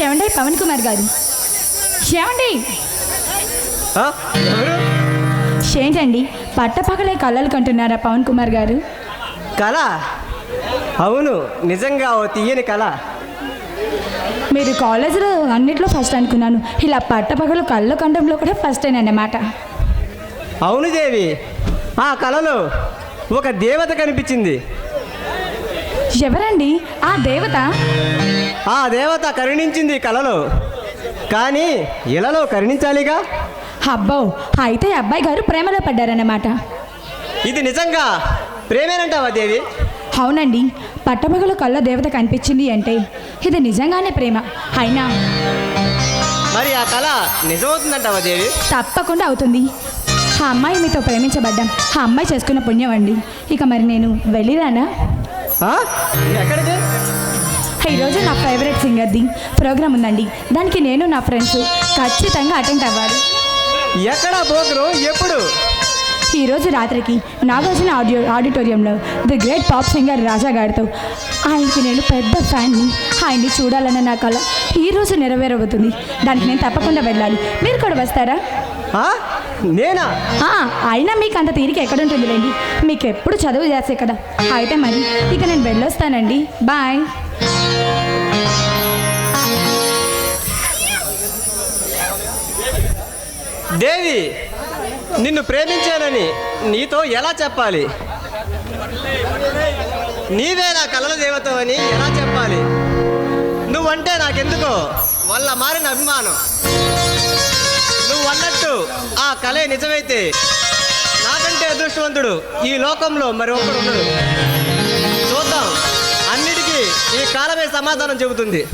శివండి పవన్ కుమార్ గారు? ఎవరు? ఏంటండి పట్టపగలే కళ్ళలు కంటున్నారా పవన్ కుమార్ గారు? కళ అవును నిజంగా ఓ తీయని కళ మీరు కాలేజీలో అన్నిట్లో ఫస్ట్ అనుకున్నాను. ఇలా పట్టపగలు కళ్ళు కంటంలో కూడా ఫస్ట్ అన్నమాట అవును దేవి. ఆ కళలో ఒక దేవత కనిపించింది. ఎవరండి? ఆ దేవత? ఆ దేవత కరుణించింది కళలో కానీ ఇలాలో కరుణించాలిగా? అబ్బో అయితే అబ్బాయి గారు ప్రేమలో పడ్డారన్నమాట. ఇది నిజంగా ప్రేమేనంటావా దేవి? అవునండి పట్టపగలు కళ్ళ దేవత కనిపించింది అంటే ఇది నిజంగానే ప్రేమ అయినా. మరి ఆ కళ నిజమవుతుందంటావా దేవి? తప్పకుండా అవుతుంది. ఆ అమ్మాయి మీతో ప్రేమించబడ్డాం. ఆ అమ్మాయి చేసుకున్న పుణ్యం అండి. ఇక మరి నేను వెళ్ళిరానా? ఆ? ఎక్కడికి? ఈరోజు నా ఫేవరెట్ సింగర్ది ప్రోగ్రామ్ ఉందండి. దానికి నేను నా ఫ్రెండ్స్ ఖచ్చితంగా అటెండ్ అవ్వాలి. ఎక్కడ పోకరు? ఎప్పుడు? ఈరోజు రాత్రికి నాగార్జున ఆడియో ఆడిటోరియంలో the great pop singer Raja గారితో ఆయనకి నేను పెద్ద ఫ్యాన్ని ఆయన్ని చూడాలన్న నా కళ ఈరోజు నెరవేరబోతుంది. దానికి నేను తప్పకుండా వెళ్ళాలి. మీరు కూడా వస్తారా? నేనా? అయినా మీకు అంత తీరిక ఎక్కడుంటుందిలేండి మీకు ఎప్పుడు చదువు చేసే కదా. అయితే మరి ఇక నేను వెళ్ళొస్తానండి. బాయ్ దేవి నిన్ను ప్రేమించానని నీతో ఎలా చెప్పాలి? నీవే నా కలల దేవతవని ఎలా చెప్పాలి? నువ్వంటే నాకెందుకో వల్ల మారిన అభిమానం. నువ్వు అన్నట్టు ఆ కళే నిజమైతే నాకంటే అదృష్టవంతుడు ఈ లోకంలో మరి ఒక్కడు ఉండడు. చూద్దాం. అన్నిటికీ ఈ కాలమే సమాధానం చెబుతుంది.